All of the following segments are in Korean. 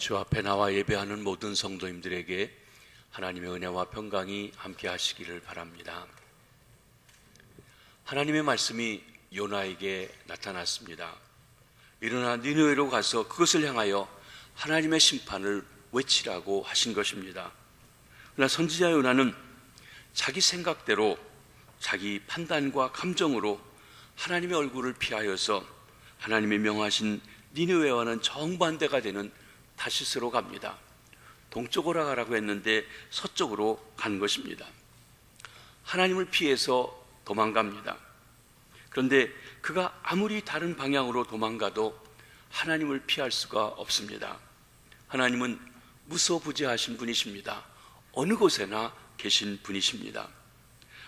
주 앞에 나와 예배하는 모든 성도님들에게 하나님의 은혜와 평강이 함께 하시기를 바랍니다. 하나님의 말씀이 요나에게 나타났습니다. 일어나 니느웨로 가서 그것을 향하여 하나님의 심판을 외치라고 하신 것입니다. 그러나 선지자 요나는 자기 생각대로 자기 판단과 감정으로 하나님의 얼굴을 피하여서 하나님의 명하신 니느웨와는 정반대가 되는 다시스로 갑니다. 동쪽으로 가라고 했는데 서쪽으로 간 것입니다. 하나님을 피해서 도망갑니다. 그런데 그가 아무리 다른 방향으로 도망가도 하나님을 피할 수가 없습니다. 하나님은 무소부지하신 분이십니다. 어느 곳에나 계신 분이십니다.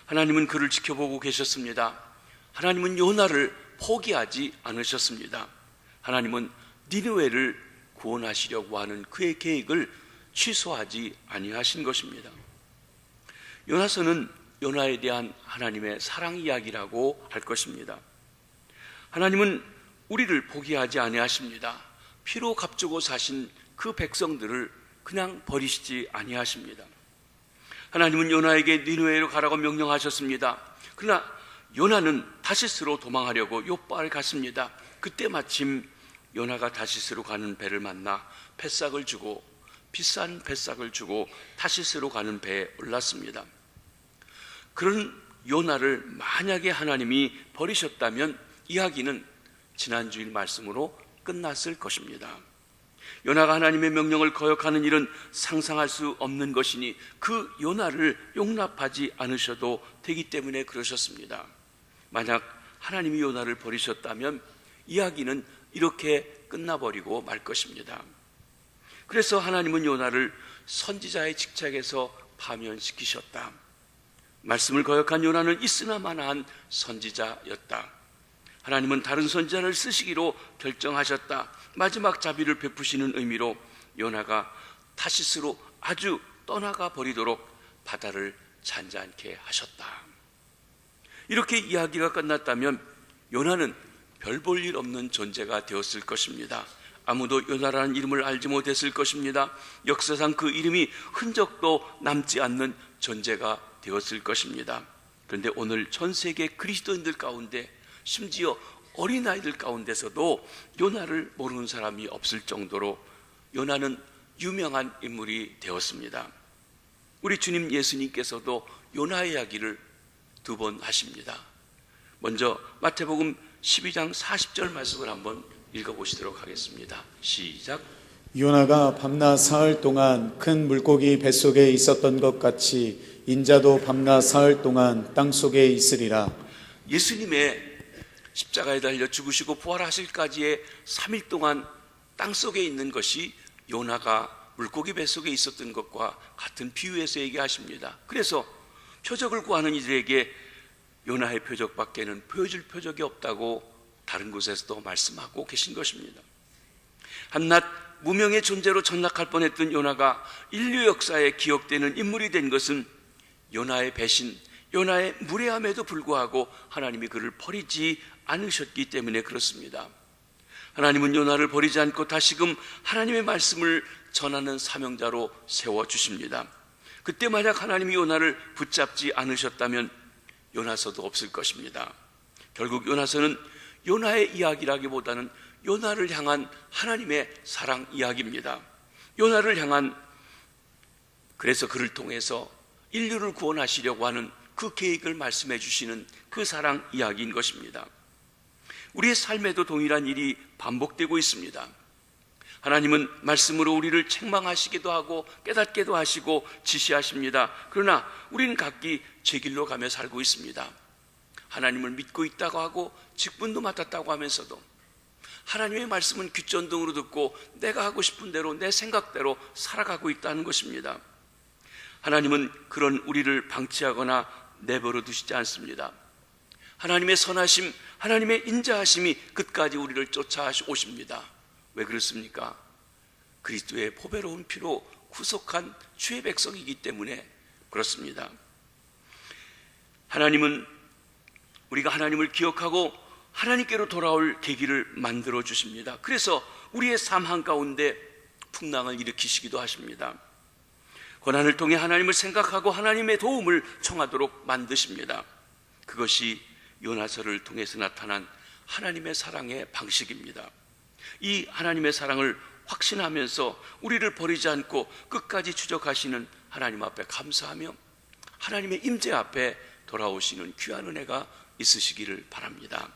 하나님은 그를 지켜보고 계셨습니다. 하나님은 요나를 포기하지 않으셨습니다. 하나님은 니느웨를 구원하시려고 하는 그의 계획을 취소하지 아니하신 것입니다. 요나서는 요나에 대한 하나님의 사랑 이야기라고 할 것입니다. 하나님은 우리를 포기하지 아니하십니다. 피로 값주고 사신 그 백성들을 그냥 버리시지 아니하십니다. 하나님은 요나에게 니누에로 가라고 명령하셨습니다. 그러나 요나는 다시스로 도망하려고 요바를 갔습니다. 그때 마침 요나가 다시스로 가는 배를 만나 뱃삭을 주고 비싼 뱃삭을 주고 다시스로 가는 배에 올랐습니다. 그런 요나를 만약에 하나님이 버리셨다면 이야기는 지난주일 말씀으로 끝났을 것입니다. 요나가 하나님의 명령을 거역하는 일은 상상할 수 없는 것이니 그 요나를 용납하지 않으셔도 되기 때문에 그러셨습니다. 만약 하나님이 요나를 버리셨다면 이야기는 이렇게 끝나버리고 말 것입니다. 그래서 하나님은 요나를 선지자의 직책에서 파면시키셨다. 말씀을 거역한 요나는 있으나마나한 선지자였다. 하나님은 다른 선지자를 쓰시기로 결정하셨다. 마지막 자비를 베푸시는 의미로 요나가 타시스로 아주 떠나가 버리도록 바다를 잔잔케 하셨다. 이렇게 이야기가 끝났다면 요나는 별 볼 일 없는 존재가 되었을 것입니다. 아무도 요나라는 이름을 알지 못했을 것입니다. 역사상 그 이름이 흔적도 남지 않는 존재가 되었을 것입니다. 그런데 오늘 전 세계 그리스도인들 가운데 심지어 어린아이들 가운데서도 요나를 모르는 사람이 없을 정도로 요나는 유명한 인물이 되었습니다. 우리 주님 예수님께서도 요나 이야기를 두 번 하십니다. 먼저 마태복음 12장 40절 말씀을 한번 읽어보시도록 하겠습니다. 시작. 요나가 밤낮 사흘 동안 큰 물고기 뱃속에 있었던 것 같이 인자도 밤낮 사흘 동안 땅 속에 있으리라. 예수님의 십자가에 달려 죽으시고 부활하실까지의 3일 동안 땅 속에 있는 것이 요나가 물고기 뱃속에 있었던 것과 같은 비유에서 얘기하십니다. 그래서 표적을 구하는 이들에게 요나의 표적밖에는 보여줄 표적이 없다고 다른 곳에서도 말씀하고 계신 것입니다. 한낱 무명의 존재로 전락할 뻔했던 요나가 인류 역사에 기억되는 인물이 된 것은 요나의 배신, 요나의 무례함에도 불구하고 하나님이 그를 버리지 않으셨기 때문에 그렇습니다. 하나님은 요나를 버리지 않고 다시금 하나님의 말씀을 전하는 사명자로 세워 주십니다. 그때 만약 하나님이 요나를 붙잡지 않으셨다면 요나서도 없을 것입니다. 결국 요나서는 요나의 이야기라기보다는 요나를 향한 하나님의 사랑 이야기입니다. 요나를 향한 그래서 그를 통해서 인류를 구원하시려고 하는 그 계획을 말씀해 주시는 그 사랑 이야기인 것입니다. 우리의 삶에도 동일한 일이 반복되고 있습니다. 하나님은 말씀으로 우리를 책망하시기도 하고 깨닫게도 하시고 지시하십니다. 그러나 우리는 각기 제 길로 가며 살고 있습니다. 하나님을 믿고 있다고 하고 직분도 맡았다고 하면서도 하나님의 말씀은 귓전등으로 듣고 내가 하고 싶은 대로 내 생각대로 살아가고 있다는 것입니다. 하나님은 그런 우리를 방치하거나 내버려 두시지 않습니다. 하나님의 선하심, 하나님의 인자하심이 끝까지 우리를 쫓아 오십니다. 왜 그렇습니까? 그리스도의 보배로운 피로 구속한 주의 백성이기 때문에 그렇습니다. 하나님은 우리가 하나님을 기억하고 하나님께로 돌아올 계기를 만들어 주십니다. 그래서 우리의 삶 한가운데 풍랑을 일으키시기도 하십니다. 고난을 통해 하나님을 생각하고 하나님의 도움을 청하도록 만드십니다. 그것이 요나서를 통해서 나타난 하나님의 사랑의 방식입니다. 이 하나님의 사랑을 확신하면서 우리를 버리지 않고 끝까지 추적하시는 하나님 앞에 감사하며 하나님의 임재 앞에 돌아오시는 귀한 은혜가 있으시기를 바랍니다.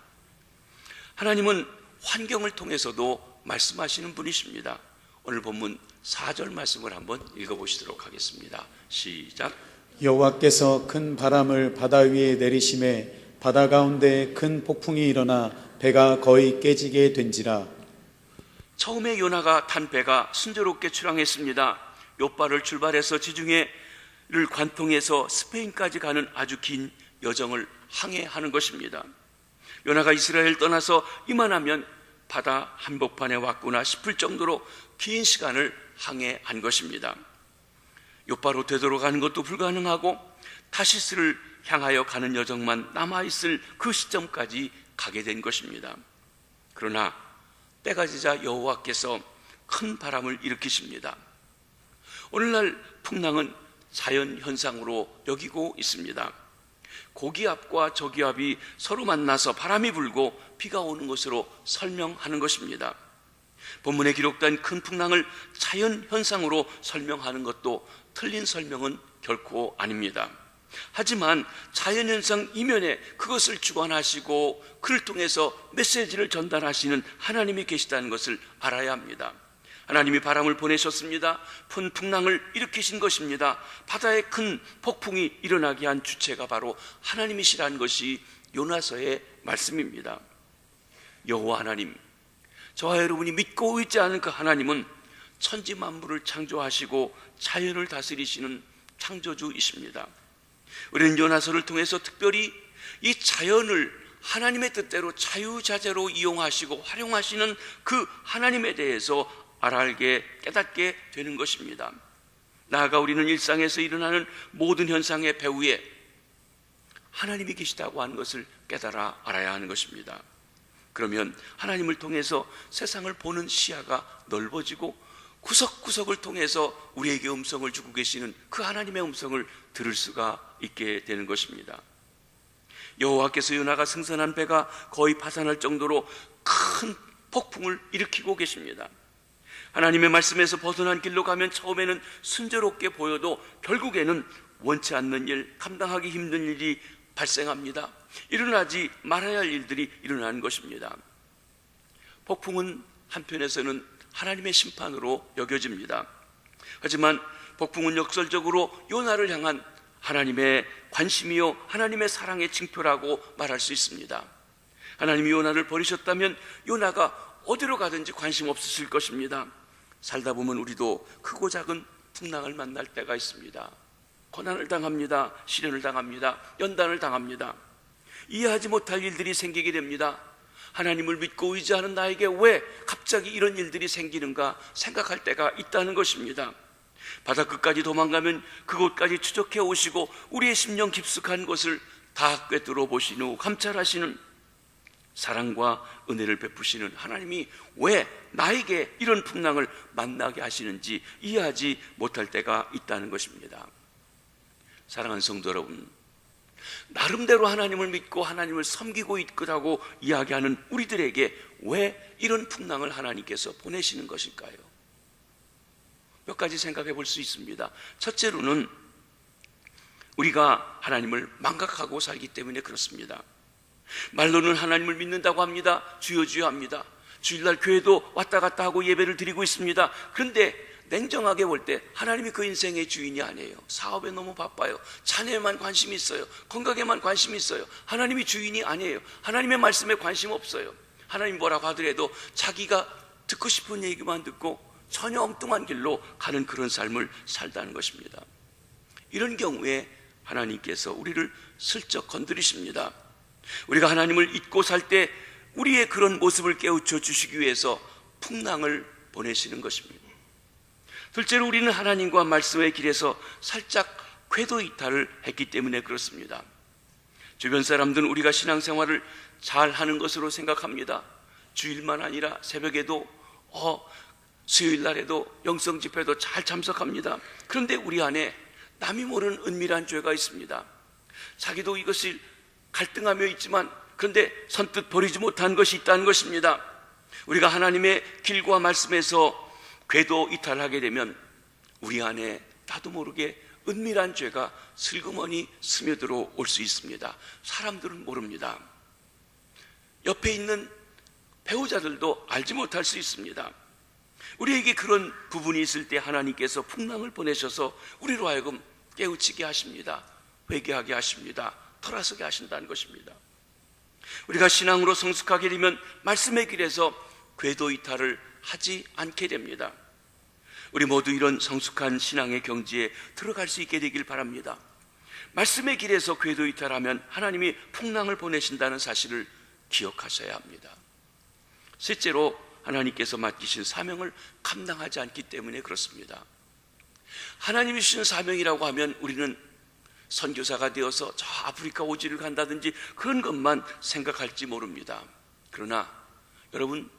하나님은 환경을 통해서도 말씀하시는 분이십니다. 오늘 본문 4절 말씀을 한번 읽어보시도록 하겠습니다. 시작. 여호와께서 큰 바람을 바다 위에 내리심에 바다 가운데 큰 폭풍이 일어나 배가 거의 깨지게 된지라 처음에 요나가 탄 배가 순조롭게 출항했습니다. 요바를 출발해서 지중해를 관통해서 스페인까지 가는 아주 긴 여정을 항해하는 것입니다. 요나가 이스라엘 떠나서 이만하면 바다 한복판에 왔구나 싶을 정도로 긴 시간을 항해한 것입니다. 요바로 되돌아가는 것도 불가능하고 타시스를 향하여 가는 여정만 남아있을 그 시점까지 가게 된 것입니다. 그러나 때가 지자 여호와께서 큰 바람을 일으키십니다. 오늘날 풍랑은 자연 현상으로 여기고 있습니다. 고기압과 저기압이 서로 만나서 바람이 불고 비가 오는 것으로 설명하는 것입니다. 본문에 기록된 큰 풍랑을 자연 현상으로 설명하는 것도 틀린 설명은 결코 아닙니다. 하지만 자연 현상 이면에 그것을 주관하시고 그를 통해서 메시지를 전달하시는 하나님이 계시다는 것을 알아야 합니다. 하나님이 바람을 보내셨습니다. 큰 풍랑을 일으키신 것입니다. 바다에 큰 폭풍이 일어나게 한 주체가 바로 하나님이시라는 것이 요나서의 말씀입니다. 여호와 하나님, 저와 여러분이 믿고 않은 그 하나님은 천지 만물을 창조하시고 자연을 다스리시는 창조주이십니다. 우리는 요나서를 통해서 특별히 이 자연을 하나님의 뜻대로 자유자재로 이용하시고 활용하시는 그 하나님에 대해서 알게 깨닫게 되는 것입니다. 나아가 우리는 일상에서 일어나는 모든 현상의 배후에 하나님이 계시다고 하는 것을 깨달아 알아야 하는 것입니다. 그러면 하나님을 통해서 세상을 보는 시야가 넓어지고 구석구석을 통해서 우리에게 음성을 주고 계시는 그 하나님의 음성을 들을 수가 있게 되는 것입니다. 여호와께서 요나가 승선한 배가 거의 파산할 정도로 큰 폭풍을 일으키고 계십니다. 하나님의 말씀에서 벗어난 길로 가면 처음에는 순조롭게 보여도 결국에는 원치 않는 일, 감당하기 힘든 일이 발생합니다. 일어나지 말아야 할 일들이 일어나는 것입니다. 폭풍은 한편에서는 하나님의 심판으로 여겨집니다. 하지만 폭풍은 역설적으로 요나를 향한 하나님의 관심이요 하나님의 사랑의 징표라고 말할 수 있습니다. 하나님이 요나를 버리셨다면 요나가 어디로 가든지 관심 없으실 것입니다. 살다 보면 우리도 크고 작은 풍랑을 만날 때가 있습니다. 고난을 당합니다. 시련을 당합니다. 연단을 당합니다. 이해하지 못할 일들이 생기게 됩니다. 하나님을 믿고 의지하는 나에게 왜 갑자기 이런 일들이 생기는가 생각할 때가 있다는 것입니다. 바다 끝까지 도망가면 그곳까지 추적해 오시고 우리의 심령 깊숙한 곳을 다 꿰뚫어 보신 후 감찰하시는 사랑과 은혜를 베푸시는 하나님이 왜 나에게 이런 풍랑을 만나게 하시는지 이해하지 못할 때가 있다는 것입니다. 사랑하는 성도 여러분, 나름대로 하나님을 믿고 하나님을 섬기고 있다고 이야기하는 우리들에게 왜 이런 풍랑을 하나님께서 보내시는 것일까요? 몇 가지 생각해 볼 수 있습니다. 첫째로는 우리가 하나님을 망각하고 살기 때문에 그렇습니다. 말로는 하나님을 믿는다고 합니다. 주여 주여 합니다. 주일날 교회도 왔다 갔다 하고 예배를 드리고 있습니다. 그런데 냉정하게 볼 때 하나님이 그 인생의 주인이 아니에요. 사업에 너무 바빠요. 자녀에만 관심이 있어요. 건강에만 관심이 있어요. 하나님이 주인이 아니에요. 하나님의 말씀에 관심 없어요. 하나님 뭐라고 하더라도 자기가 듣고 싶은 얘기만 듣고 전혀 엉뚱한 길로 가는 그런 삶을 살다는 것입니다. 이런 경우에 하나님께서 우리를 슬쩍 건드리십니다. 우리가 하나님을 잊고 살 때 우리의 그런 모습을 깨우쳐 주시기 위해서 풍랑을 보내시는 것입니다. 둘째로 우리는 하나님과 말씀의 길에서 살짝 궤도 이탈을 했기 때문에 그렇습니다. 주변 사람들은 우리가 신앙생활을 잘 하는 것으로 생각합니다. 주일만 아니라 새벽에도 어, 수요일 날에도 영성 집회도 잘 참석합니다. 그런데 우리 안에 남이 모르는 은밀한 죄가 있습니다. 자기도 이것을 갈등하며 있지만 그런데 선뜻 버리지 못한 것이 있다는 것입니다. 우리가 하나님의 길과 말씀에서 궤도 이탈하게 되면 우리 안에 나도 모르게 은밀한 죄가 슬그머니 스며들어 올 수 있습니다. 사람들은 모릅니다. 옆에 있는 배우자들도 알지 못할 수 있습니다. 우리에게 그런 부분이 있을 때 하나님께서 풍랑을 보내셔서 우리로 하여금 깨우치게 하십니다. 회개하게 하십니다. 돌아서게 하신다는 것입니다. 우리가 신앙으로 성숙하게 되면 말씀의 길에서 궤도 이탈을 하지 않게 됩니다. 우리 모두 이런 성숙한 신앙의 경지에 들어갈 수 있게 되길 바랍니다. 말씀의 길에서 궤도 이탈하면 하나님이 풍랑을 보내신다는 사실을 기억하셔야 합니다. 셋째로 하나님께서 맡기신 사명을 감당하지 않기 때문에 그렇습니다. 하나님이 주신 사명이라고 하면 우리는 선교사가 되어서 저 아프리카 오지를 간다든지 그런 것만 생각할지 모릅니다. 그러나 여러분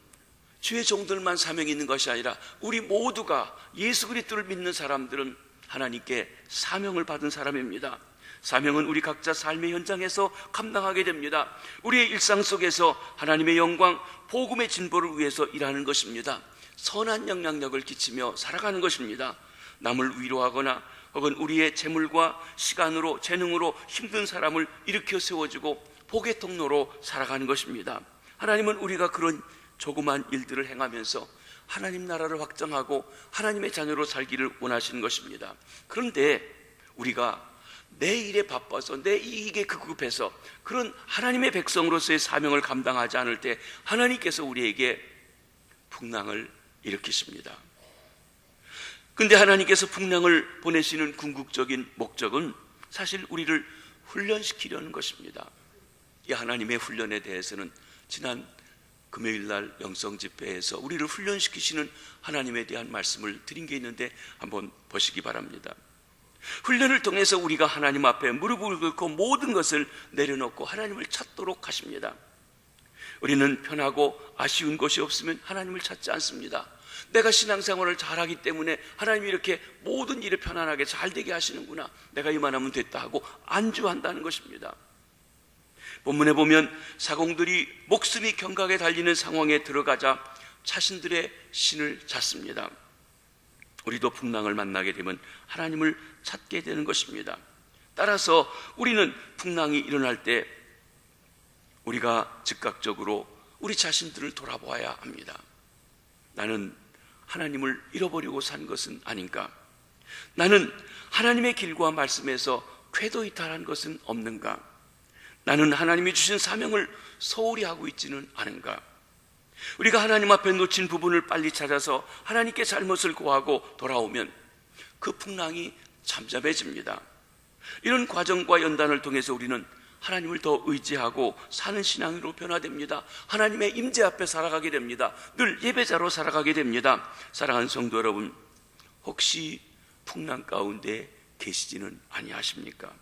주의 종들만 사명이 있는 것이 아니라 우리 모두가 예수 그리스도를 믿는 사람들은 하나님께 사명을 받은 사람입니다. 사명은 우리 각자 삶의 현장에서 감당하게 됩니다. 우리의 일상 속에서 하나님의 영광, 복음의 진보를 위해서 일하는 것입니다. 선한 영향력을 끼치며 살아가는 것입니다. 남을 위로하거나 혹은 우리의 재물과 시간으로 재능으로 힘든 사람을 일으켜 세워주고 복의 통로로 살아가는 것입니다. 하나님은 우리가 그런 조그만 일들을 행하면서 하나님 나라를 확장하고 하나님의 자녀로 살기를 원하시는 것입니다. 그런데 우리가 내 일에 바빠서 내 이익에 급급해서 그런 하나님의 백성으로서의 사명을 감당하지 않을 때 하나님께서 우리에게 풍랑을 일으키십니다. 근데 하나님께서 풍랑을 보내시는 궁극적인 목적은 사실 우리를 훈련시키려는 것입니다. 이 하나님의 훈련에 대해서는 지난 금요일 날 영성 집회에서 우리를 훈련시키시는 하나님에 대한 말씀을 드린 게 있는데 한번 보시기 바랍니다. 훈련을 통해서 우리가 하나님 앞에 무릎을 꿇고 모든 것을 내려놓고 하나님을 찾도록 하십니다. 우리는 편하고 아쉬운 것이 없으면 하나님을 찾지 않습니다. 내가 신앙생활을 잘하기 때문에 하나님이 이렇게 모든 일을 편안하게 잘 되게 하시는구나. 내가 이만하면 됐다 하고 안주한다는 것입니다. 본문에 보면 사공들이 목숨이 경각에 달리는 상황에 들어가자 자신들의 신을 찾습니다. 우리도 풍랑을 만나게 되면 하나님을 찾게 되는 것입니다. 따라서 우리는 풍랑이 일어날 때 우리가 즉각적으로 우리 자신들을 돌아보아야 합니다. 나는 하나님을 잃어버리고 산 것은 아닌가? 나는 하나님의 길과 말씀에서 궤도 이탈한 것은 없는가? 나는 하나님이 주신 사명을 소홀히 하고 있지는 않은가? 우리가 하나님 앞에 놓친 부분을 빨리 찾아서 하나님께 잘못을 고하고 돌아오면 그 풍랑이 잠잠해집니다. 이런 과정과 연단을 통해서 우리는 하나님을 더 의지하고 사는 신앙으로 변화됩니다. 하나님의 임재 앞에 살아가게 됩니다. 늘 예배자로 살아가게 됩니다. 사랑하는 성도 여러분, 혹시 풍랑 가운데 계시지는 아니하십니까?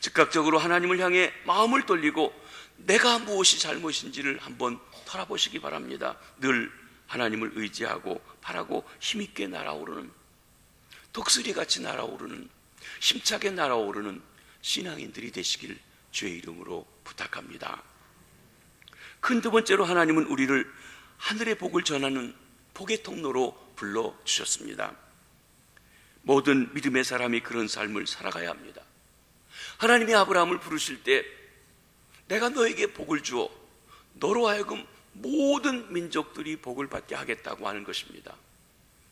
즉각적으로 하나님을 향해 마음을 돌리고 내가 무엇이 잘못인지를 한번 돌아보시기 바랍니다. 늘 하나님을 의지하고 바라고 힘있게 날아오르는 독수리 같이 날아오르는 힘차게 날아오르는 신앙인들이 되시길 주의 이름으로 부탁합니다. 큰 두 번째로 하나님은 우리를 하늘의 복을 전하는 복의 통로로 불러 주셨습니다. 모든 믿음의 사람이 그런 삶을 살아가야 합니다. 하나님이 아브라함을 부르실 때 내가 너에게 복을 주어 너로 하여금 모든 민족들이 복을 받게 하겠다고 하는 것입니다.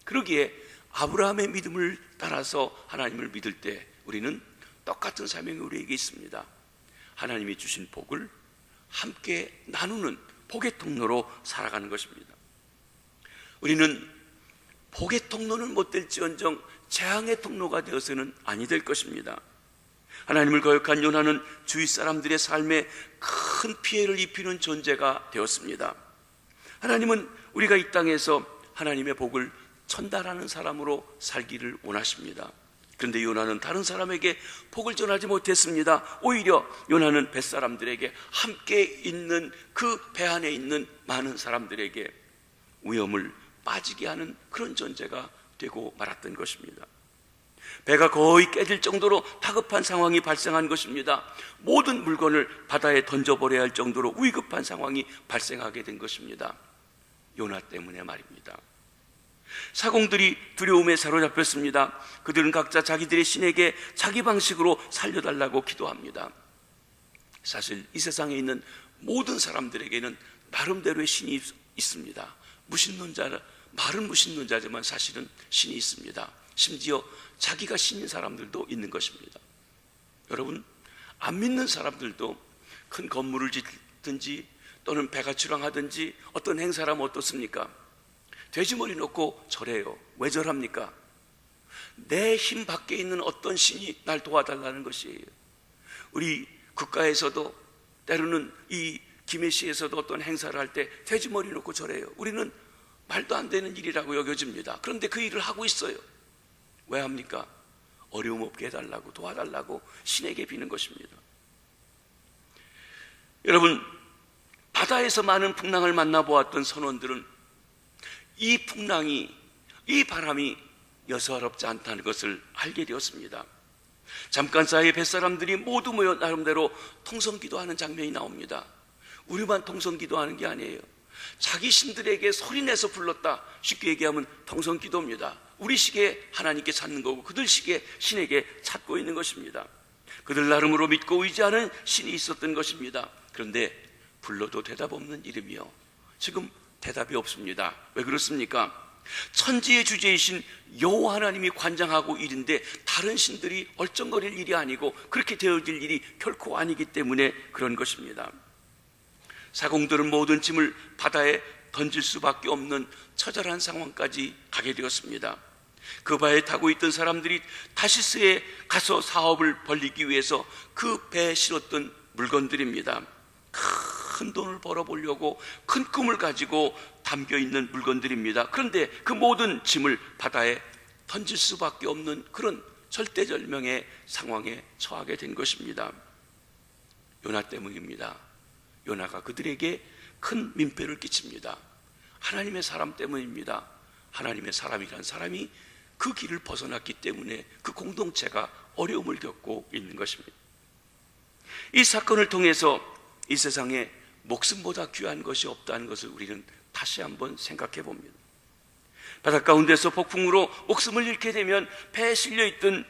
그러기에 아브라함의 믿음을 따라서 하나님을 믿을 때 우리는 똑같은 사명이 우리에게 있습니다. 하나님이 주신 복을 함께 나누는 복의 통로로 살아가는 것입니다. 우리는 복의 통로는 못 될지언정 재앙의 통로가 되어서는 아니 될 것입니다. 하나님을 거역한 요나는 주위 사람들의 삶에 큰 피해를 입히는 존재가 되었습니다. 하나님은 우리가 이 땅에서 하나님의 복을 전달하는 사람으로 살기를 원하십니다. 그런데 요나는 다른 사람에게 복을 전하지 못했습니다. 오히려 요나는 뱃사람들에게 함께 있는 그 배 안에 있는 많은 사람들에게 위험을 빠지게 하는 그런 존재가 되고 말았던 것입니다. 배가 거의 깨질 정도로 다급한 상황이 발생한 것입니다. 모든 물건을 바다에 던져버려야 할 정도로 위급한 상황이 발생하게 된 것입니다. 요나 때문에 말입니다. 사공들이 두려움에 사로잡혔습니다. 그들은 각자 자기들의 신에게 자기 방식으로 살려달라고 기도합니다. 사실 이 세상에 있는 모든 사람들에게는 나름대로의 신이 있- 있습니다. 무신론자, 말은 무신론자지만 사실은 신이 있습니다. 심지어 자기가 신인 사람들도 있는 것입니다. 여러분, 안 믿는 사람들도 큰 건물을 짓든지 또는 배가 출항하든지 어떤 행사라면 어떻습니까? 돼지머리 놓고 절해요. 왜 절합니까? 내 힘 밖에 있는 어떤 신이 날 도와달라는 것이에요. 우리 국가에서도 때로는 이 김해시에서도 어떤 행사를 할 때 돼지머리 놓고 절해요. 우리는 말도 안 되는 일이라고 여겨집니다. 그런데 그 일을 하고 있어요. 왜 합니까? 어려움 없게 해달라고 도와달라고 신에게 비는 것입니다. 여러분, 바다에서 많은 풍랑을 만나보았던 선원들은 이 풍랑이, 이 바람이 여서롭지 않다는 것을 알게 되었습니다. 잠깐 사이에 뱃사람들이 모두 모여 나름대로 통성 기도하는 장면이 나옵니다. 우리만 통성 기도하는 게 아니에요. 자기 신들에게 소리내서 불렀다. 쉽게 얘기하면 통성기도입니다. 우리 시기에 하나님께 찾는 거고 그들 시기에 신에게 찾고 있는 것입니다. 그들 나름으로 믿고 의지하는 신이 있었던 것입니다. 그런데 불러도 대답 없는 이름이요. 지금 대답이 없습니다. 왜 그렇습니까? 천지의 주제이신 여호와 하나님이 관장하고 일인데 다른 신들이 얼쩡거릴 일이 아니고 그렇게 되어질 일이 결코 아니기 때문에 그런 것입니다. 사공들은 모든 짐을 바다에 던질 수밖에 없는 처절한 상황까지 가게 되었습니다. 그 바에 타고 있던 사람들이 타시스에 가서 사업을 벌리기 위해서 그 배에 실었던 물건들입니다. 큰 돈을 벌어보려고 큰 꿈을 가지고 담겨 있는 물건들입니다. 그런데 그 모든 짐을 바다에 던질 수밖에 없는 그런 절대절명의 상황에 처하게 된 것입니다. 요나 때문입니다. 요나가 그들에게 큰 민폐를 끼칩니다. 하나님의 사람 때문입니다. 하나님의 사람이란 사람이 그 길을 벗어났기 때문에 그 공동체가 어려움을 겪고 있는 것입니다. 이 사건을 통해서 이 세상에 목숨보다 귀한 것이 없다는 것을 우리는 다시 한번 생각해 봅니다. 바닷 가운데서 폭풍으로 목숨을 잃게 되면 배에 실려 있던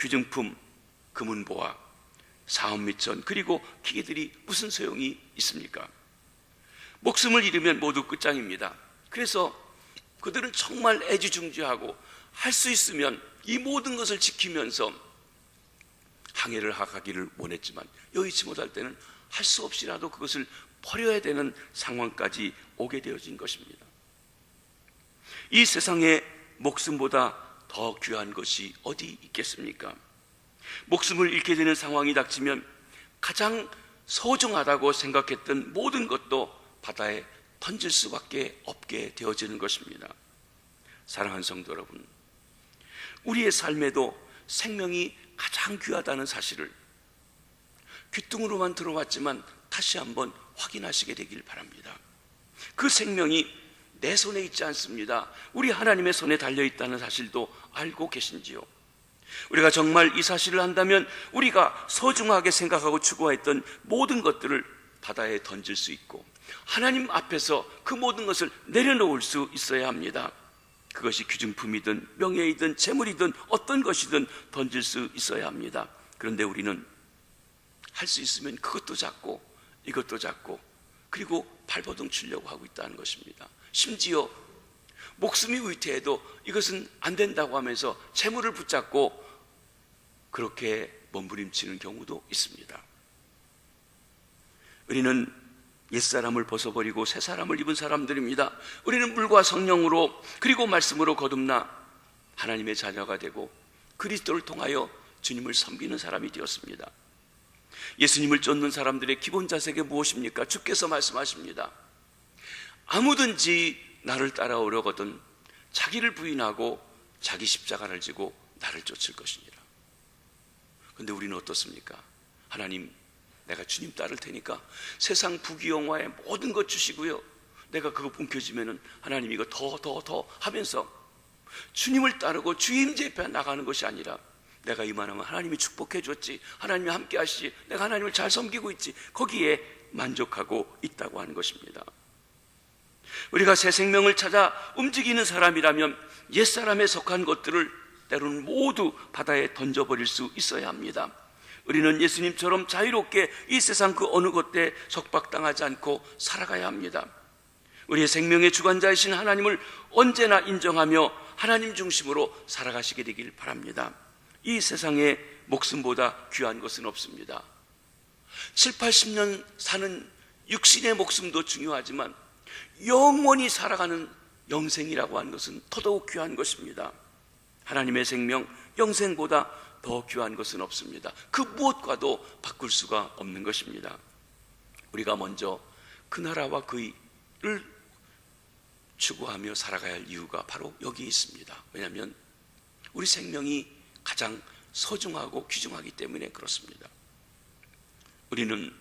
귀중품, 금은보화, 사업 미천 그리고 기계들이 무슨 소용이 있습니까? 목숨을 잃으면 모두 끝장입니다. 그래서 그들은 정말 애지중지하고 할 수 있으면 이 모든 것을 지키면서 항해를 하기를 원했지만 여의치 못할 때는 할 수 없이라도 그것을 버려야 되는 상황까지 오게 되어진 것입니다. 이 세상에 목숨보다 더 귀한 것이 어디 있겠습니까? 목숨을 잃게 되는 상황이 닥치면 가장 소중하다고 생각했던 모든 것도 바다에 던질 수밖에 없게 되어지는 것입니다. 사랑하는 성도 여러분, 우리의 삶에도 생명이 가장 귀하다는 사실을 귀뚱으로만 들어왔지만 다시 한번 확인하시게 되길 바랍니다. 그 생명이 내 손에 있지 않습니다. 우리 하나님의 손에 달려 있다는 사실도 알고 계신지요? 우리가 정말 이 사실을 한다면 우리가 소중하게 생각하고 추구했던 모든 것들을 바다에 던질 수 있고 하나님 앞에서 그 모든 것을 내려놓을 수 있어야 합니다. 그것이 귀중품이든 명예이든 재물이든 어떤 것이든 던질 수 있어야 합니다. 그런데 우리는 할 수 있으면 그것도 잡고 이것도 잡고 그리고 발버둥 치려고 하고 있다는 것입니다. 심지어 목숨이 위태해도 이것은 안 된다고 하면서 재물을 붙잡고 그렇게 몸부림치는 경우도 있습니다. 우리는 옛사람을 벗어버리고 새사람을 입은 사람들입니다. 우리는 물과 성령으로 그리고 말씀으로 거듭나 하나님의 자녀가 되고 그리스도를 통하여 주님을 섬기는 사람이 되었습니다. 예수님을 쫓는 사람들의 기본 자세가 무엇입니까? 주께서 말씀하십니다. 아무든지 나를 따라오려거든 자기를 부인하고 자기 십자가를 지고 나를 쫓을 것이니라. 근데 우리는 어떻습니까? 하나님, 내가 주님 따를 테니까 세상 부귀영화의 모든 것 주시고요. 내가 그거 움켜쥐면은 하나님 이거 더 더 더 하면서 주님을 따르고 주임 제패 나가는 것이 아니라 내가 이만하면 하나님이 축복해 줬지 하나님이 함께 하시지 내가 하나님을 잘 섬기고 있지 거기에 만족하고 있다고 하는 것입니다 우리가 새 생명을 찾아 움직이는 사람이라면 옛사람에 속한 것들을 때로는 모두 바다에 던져버릴 수 있어야 합니다 우리는 예수님처럼 자유롭게 이 세상 그 어느 곳에 속박당하지 않고 살아가야 합니다 우리의 생명의 주관자이신 하나님을 언제나 인정하며 하나님 중심으로 살아가시게 되길 바랍니다. 이 세상에 목숨보다 귀한 것은 없습니다. 7, 80년 사는 육신의 목숨도 중요하지만 영원히 살아가는 영생이라고 하는 것은 더더욱 귀한 것입니다. 하나님의 생명, 영생보다 더 귀한 것은 없습니다. 그 무엇과도 바꿀 수가 없는 것입니다. 우리가 먼저 그 나라와 그 일을 추구하며 살아가야 할 이유가 바로 여기 있습니다. 왜냐하면 우리 생명이 가장 소중하고 귀중하기 때문에 그렇습니다. 우리는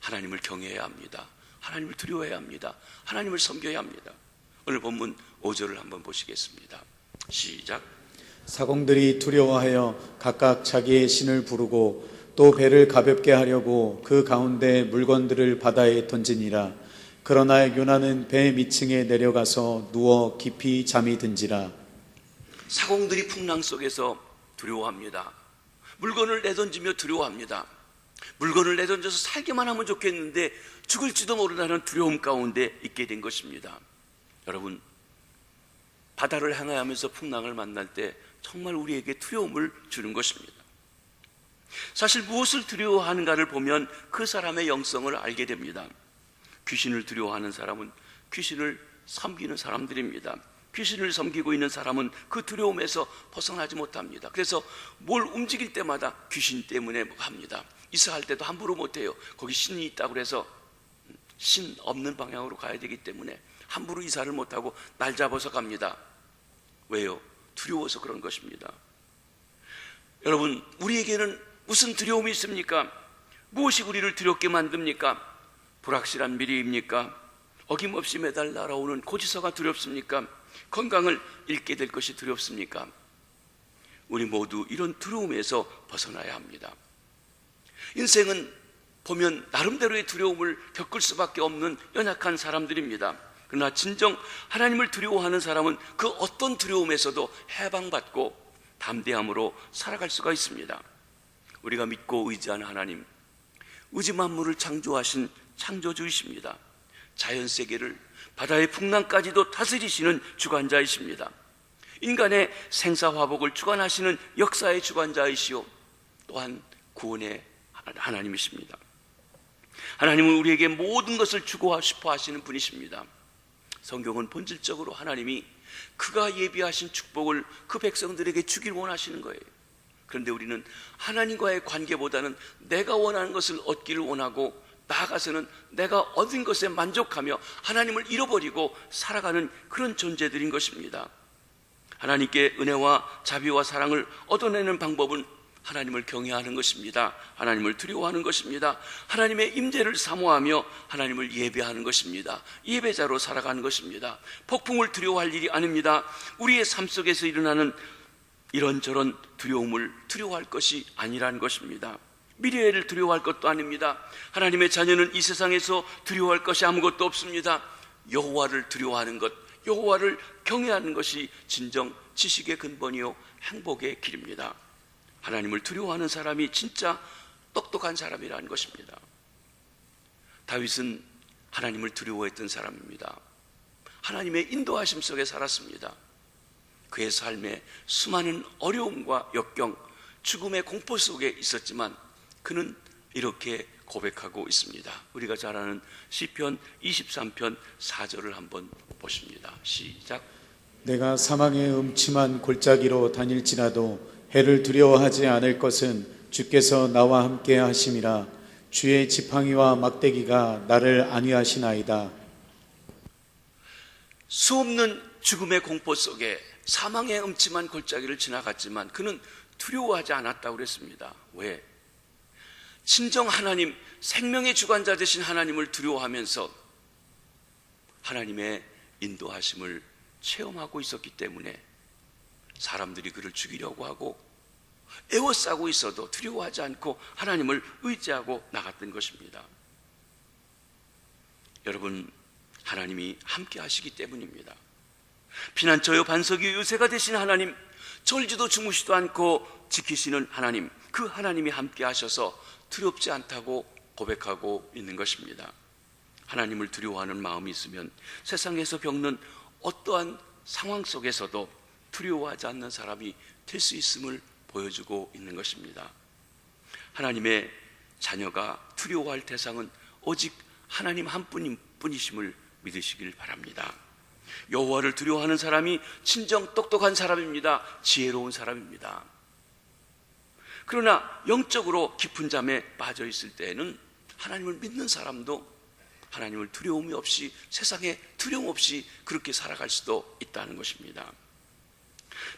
하나님을 경외해야 합니다. 하나님을 두려워해야 합니다. 하나님을 섬겨야 합니다. 오늘 본문 5절을 한번 보시겠습니다. 시작. 사공들이 두려워하여 각각 자기의 신을 부르고 또 배를 가볍게 하려고 그 가운데 물건들을 바다에 던지니라. 그러나 요나는 배 밑층에 내려가서 누워 깊이 잠이 든지라. 사공들이 풍랑 속에서 두려워합니다. 물건을 내던지며 두려워합니다. 물건을 내던져서 살기만 하면 좋겠는데 죽을지도 모른다는 두려움 가운데 있게 된 것입니다. 여러분, 바다를 향하면서 풍랑을 만날 때 정말 우리에게 두려움을 주는 것입니다. 사실 무엇을 두려워하는가를 보면 그 사람의 영성을 알게 됩니다. 귀신을 두려워하는 사람은 귀신을 섬기는 사람들입니다. 귀신을 섬기고 있는 사람은 그 두려움에서 벗어나지 못합니다. 그래서 뭘 움직일 때마다 귀신 때문에 합니다. 이사할 때도 함부로 못해요. 거기 신이 있다고 그래서 신 없는 방향으로 가야 되기 때문에 함부로 이사를 못하고 날 잡아서 갑니다. 왜요? 두려워서 그런 것입니다. 여러분, 우리에게는 무슨 두려움이 있습니까? 무엇이 우리를 두렵게 만듭니까? 불확실한 미래입니까? 어김없이 매달 날아오는 고지서가 두렵습니까? 건강을 잃게 될 것이 두렵습니까? 우리 모두 이런 두려움에서 벗어나야 합니다. 인생은 보면 나름대로의 두려움을 겪을 수밖에 없는 연약한 사람들입니다. 그러나 진정 하나님을 두려워하는 사람은 그 어떤 두려움에서도 해방받고 담대함으로 살아갈 수가 있습니다. 우리가 믿고 의지하는 하나님, 의지 만물을 창조하신 창조주이십니다. 자연 세계를 바다의 풍랑까지도 다스리시는 주관자이십니다. 인간의 생사화복을 주관하시는 역사의 주관자이시오. 또한 구원의 하나님이십니다. 하나님은 우리에게 모든 것을 주고 싶어 하시는 분이십니다. 성경은 본질적으로 하나님이 그가 예비하신 축복을 그 백성들에게 주길 원하시는 거예요. 그런데 우리는 하나님과의 관계보다는 내가 원하는 것을 얻기를 원하고 나아가서는 내가 얻은 것에 만족하며 하나님을 잃어버리고 살아가는 그런 존재들인 것입니다. 하나님께 은혜와 자비와 사랑을 얻어내는 방법은 하나님을 경외하는 것입니다. 하나님을 두려워하는 것입니다. 하나님의 임재를 사모하며 하나님을 예배하는 것입니다. 예배자로 살아가는 것입니다. 폭풍을 두려워할 일이 아닙니다. 우리의 삶 속에서 일어나는 이런저런 두려움을 두려워할 것이 아니라는 것입니다. 미래를 두려워할 것도 아닙니다. 하나님의 자녀는 이 세상에서 두려워할 것이 아무것도 없습니다. 여호와를 두려워하는 것, 여호와를 경외하는 것이 진정 지식의 근본이요 행복의 길입니다. 하나님을 두려워하는 사람이 진짜 똑똑한 사람이라는 것입니다. 다윗은 하나님을 두려워했던 사람입니다. 하나님의 인도하심 속에 살았습니다. 그의 삶에 수많은 어려움과 역경, 죽음의 공포 속에 있었지만 그는 이렇게 고백하고 있습니다. 우리가 잘 아는 시편 23편 4절을 한번 보십니다. 시작. 내가 사망의 음침한 골짜기로 다닐지라도 해를 두려워하지 않을 것은 주께서 나와 함께 하심이라 주의 지팡이와 막대기가 나를 안위하시나이다. 수없는 죽음의 공포 속에 사망의 음침한 골짜기를 지나갔지만 그는 두려워하지 않았다고 그랬습니다. 왜? 진정 하나님, 생명의 주관자 되신 하나님을 두려워하면서 하나님의 인도하심을 체험하고 있었기 때문에 사람들이 그를 죽이려고 하고 애워싸고 있어도 두려워하지 않고 하나님을 의지하고 나갔던 것입니다. 여러분, 하나님이 함께 하시기 때문입니다. 피난처요 반석이 요새가 되신 하나님, 졸지도 주무시도 않고 지키시는 하나님, 그 하나님이 함께 하셔서 두렵지 않다고 고백하고 있는 것입니다. 하나님을 두려워하는 마음이 있으면 세상에서 겪는 어떠한 상황 속에서도 두려워하지 않는 사람이 될 수 있음을 보여주고 있는 것입니다. 하나님의 자녀가 두려워할 대상은 오직 하나님 한 분인 뿐이심을 믿으시길 바랍니다. 여호와를 두려워하는 사람이 진정 똑똑한 사람입니다. 지혜로운 사람입니다. 그러나 영적으로 깊은 잠에 빠져 있을 때에는 하나님을 믿는 사람도 하나님을 두려움이 없이 세상에 두려움 없이 그렇게 살아갈 수도 있다는 것입니다.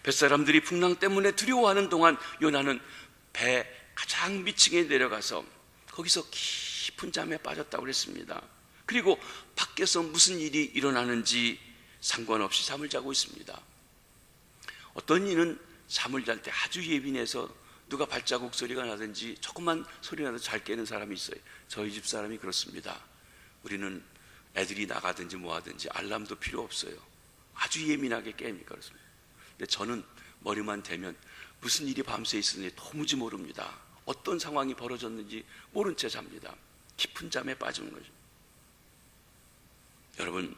뱃사람들이 풍랑 때문에 두려워하는 동안 요나는 배 가장 밑층에 내려가서 거기서 깊은 잠에 빠졌다고 그랬습니다. 그리고 밖에서 무슨 일이 일어나는지 상관없이 잠을 자고 있습니다. 어떤 이는 잠을 잘 때 아주 예민해서 누가 발자국 소리가 나든지 조금만 소리 나도 잘 깨는 사람이 있어요. 저희 집 사람이 그렇습니다. 우리는 애들이 나가든지 뭐 하든지 알람도 필요 없어요. 아주 예민하게 깨니까 그렇습니다. 근데 저는 머리만 대면 무슨 일이 밤새 있었는지 도무지 모릅니다. 어떤 상황이 벌어졌는지 모른 채 잡니다. 깊은 잠에 빠지는 거죠. 여러분,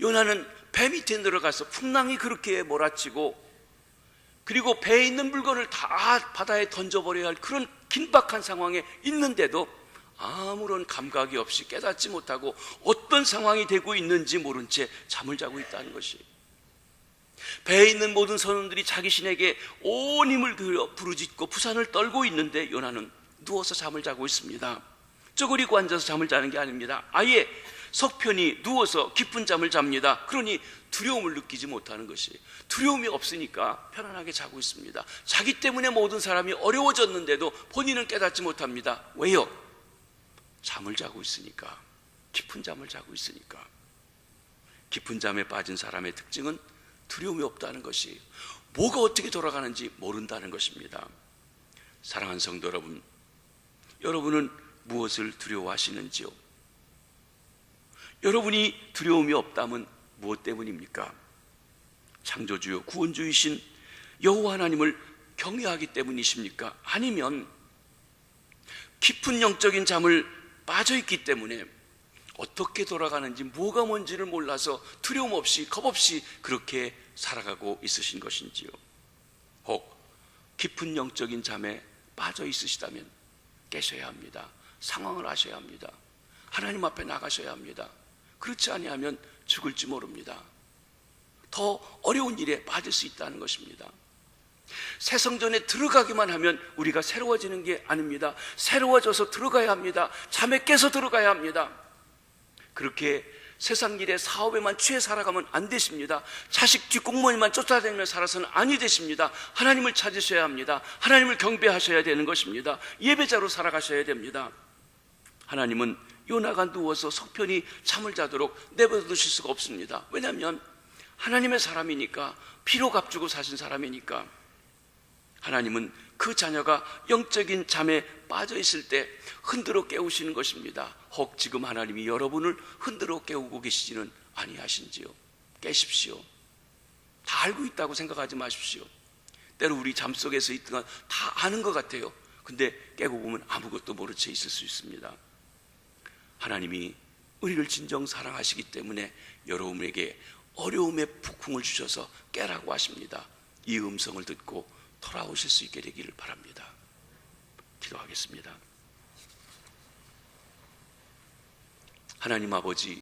요나는 배 밑에 들어가서 풍랑이 그렇게 몰아치고 그리고 배에 있는 물건을 다 바다에 던져버려야 할 그런 긴박한 상황에 있는데도 아무런 감각이 없이 깨닫지 못하고 어떤 상황이 되고 있는지 모른 채 잠을 자고 있다는 것이 배에 있는 모든 선원들이 자기 신에게 온 힘을 들여 부르짖고 부산을 떨고 있는데 요나는 누워서 잠을 자고 있습니다. 쪼그리고 앉아서 잠을 자는 게 아닙니다. 아예 석편이 누워서 깊은 잠을 잡니다. 그러니 두려움을 느끼지 못하는 것이 두려움이 없으니까 편안하게 자고 있습니다. 자기 때문에 모든 사람이 어려워졌는데도 본인은 깨닫지 못합니다. 왜요? 잠을 자고 있으니까 깊은 잠을 자고 있으니까 깊은 잠에 빠진 사람의 특징은 두려움이 없다는 것이 뭐가 어떻게 돌아가는지 모른다는 것입니다. 사랑하는 성도 여러분, 여러분은 무엇을 두려워하시는지요? 여러분이 두려움이 없다면 무엇 때문입니까? 창조주요 구원주이신 여호와 하나님을 경외하기 때문이십니까? 아니면 깊은 영적인 잠을 빠져 있기 때문에 어떻게 돌아가는지 뭐가 뭔지를 몰라서 두려움 없이 겁 없이 그렇게 살아가고 있으신 것인지요. 혹 깊은 영적인 잠에 빠져 있으시다면 깨셔야 합니다. 상황을 아셔야 합니다. 하나님 앞에 나가셔야 합니다. 그렇지 아니하면 죽을지 모릅니다. 더 어려운 일에 빠질 수 있다는 것입니다. 새 성전에 들어가기만 하면 우리가 새로워지는 게 아닙니다. 새로워져서 들어가야 합니다. 잠에 깨서 들어가야 합니다. 그렇게 세상 일에 사업에만 취해 살아가면 안 되십니다. 자식 뒷공무원만 쫓아다니며 살아서는 아니 되십니다. 하나님을 찾으셔야 합니다. 하나님을 경배하셔야 되는 것입니다. 예배자로 살아가셔야 됩니다. 하나님은 요나가 누워서 속편히 잠을 자도록 내버려 두실 수가 없습니다. 왜냐하면 하나님의 사람이니까 피로 값주고 사신 사람이니까 하나님은 그 자녀가 영적인 잠에 빠져 있을 때 흔들어 깨우시는 것입니다. 혹 지금 하나님이 여러분을 흔들어 깨우고 계시지는 아니하신지요. 깨십시오. 다 알고 있다고 생각하지 마십시오. 때로 우리 잠 속에서 있던 다 아는 것 같아요. 근데 깨고 보면 아무것도 모른 채 있을 수 있습니다. 하나님이 우리를 진정 사랑하시기 때문에 여러분에게 어려움의 북풍을 주셔서 깨라고 하십니다. 이 음성을 듣고 돌아오실 수 있게 되기를 바랍니다. 기도하겠습니다. 하나님 아버지,